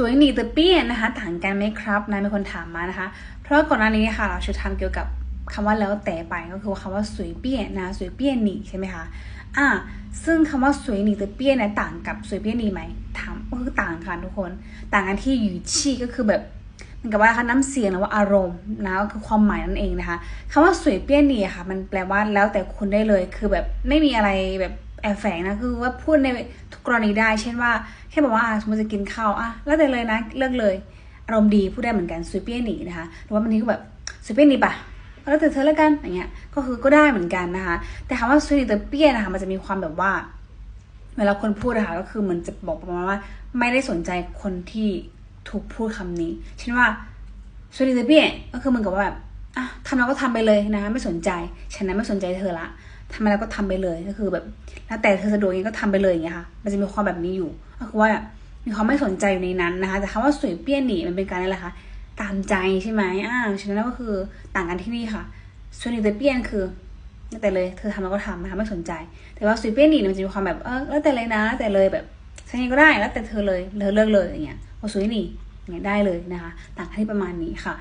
สวยหนีเตอเปี้ยนนะคะต่างกันไหมครับนะมีคนถามมานะคะ เพราะว่าก่อนหน้านี้ค่ะ เราชุดทำเกี่ยวกับคำว่าแล้วแต่ไปก็คือคำว่าสวยเปี้ยนนะสวยเปี้ยนหนีใช่ไหมคะอ่าซึ่งคำว่าสวยหนีเตอเปี้ยนเนี่ยต่างกับสวยเปี้ยนหนีไหมถามก็คือต่างค่ะทุกคน ต่างกันที่อยู่ชี่ก็คือแบบเหมือนกับว่าค่ะน้ำเสียงหรือว่าอารมณ์นะก็คือความหมายนั่นเองนะคะคำว่าสวยเปี้ยนหนีค่ะ มันแปลว่าแล้วแต่คุณได้เลยคือแบบไม่มีอะไรแบบแอบแฝงนะคือว่าพูดใน กรณีได้ เช่นว่าแค่บอกว่าสมมติจะกินข้าวอะแล้วแต่เลยนะเลือกเลยอารมณ์ดีพูดได้เหมือนกันสวยเปี้ยนหนีนะคะหรือว่าบางทีก็แบบสวยเปี้ยนหนีปะแล้วแต่เธอแล้วกันอย่างเงี้ยก็คือก็ได้เหมือนกันนะคะ แต่คำว่าสวยหนีเตอเปี้ยนะคะมันจะมีความแบบว่าเวลาคนพูดนะคะก็คือเหมือนจะบอกประมาณว่า ไม่ได้สนใจคนที่ถูกพูดคำนี้เช่นว่าสวัสดีเตอเปี้ยก็คือเหมือนกับว่าแบบอะทำแล้วก็ทำไปเลยนะไม่สนใจฉันนั้นไม่สนใจเธอละ ทำอะไรก็ทำไปเลยก็คือแบบแล้วแต่เธอสะดวกยังก็ทำไปเลยอย่างเงี้ยค่ะ มันจะมีความแบบนี้อยู่ ก็คือว่ามีความไม่สนใจอยู่ในนั้นนะคะ แต่คำว่าสวยเปี้ยนหนีมันเป็นการอะไรคะตามใจใช่ไหมอ่าฉะนั้นก็คือต่างกันที่นี่ค่ะสวยหนีแต่เปี้ยนคือแล้วแต่เลยเธอทำแล้วก็ทำนะคะไม่สนใจ แต่ว่าสวยเปี้ยนหนีมันจะมีความแบบเออแล้วแต่เลยนะแล้วแต่เลยแบบฉันยังก็ได้แล้วแต่เธอเลยเธอเลิกเลยอย่างเงี้ยพอสวยหนีอย่างเงี้ยได้เลยนะคะ ต่างกันที่ประมาณนี้ค่ะ